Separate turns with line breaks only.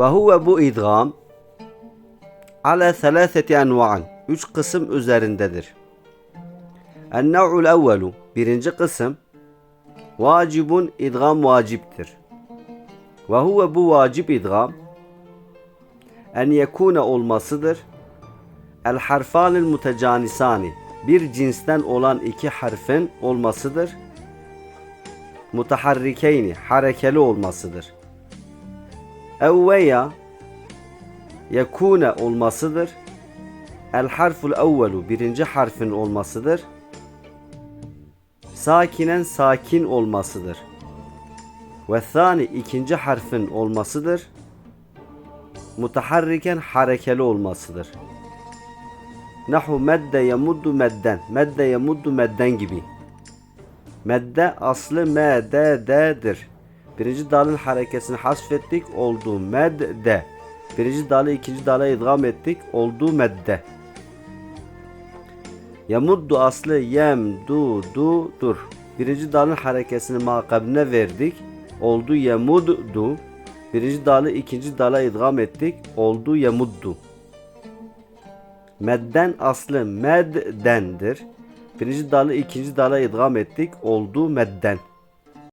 Ve bu idgam ala selaseti enva'an. Üç kısım üzerindedir. En-nev'ul evvelu. Birinci kısım vacibun idgam vaciptir. Ve huve bu vacip idgam en yekune olmasıdır. El harfanil mutecanisani bir cinsten olan iki harfin olmasıdır. Mutaharrikeyni harekeli olmasıdır. Ev veya yekune olmasıdır. El harful evvelu birinci harfin olmasıdır. Sakinen sakin olmasıdır. Ve thani ikinci harfin olmasıdır. Mutaharriken harekeli olmasıdır. Nahu medde yemuddu medden. Medde yemuddu medden gibi. Medde aslı medde'dir. Birinci dalın harekesini hasfettik olduğu medde. Birinci dalı ikinci dala idgam ettik olduğu medde. Yemuddu aslı yemdududur. Birinci dalın harekesini makabine verdik. Oldu yemuddu. Birinci dalı ikinci dala idgam ettik. Oldu yemuddu. Medden aslı meddendir. Birinci dalı ikinci dala idgam ettik. Oldu medden.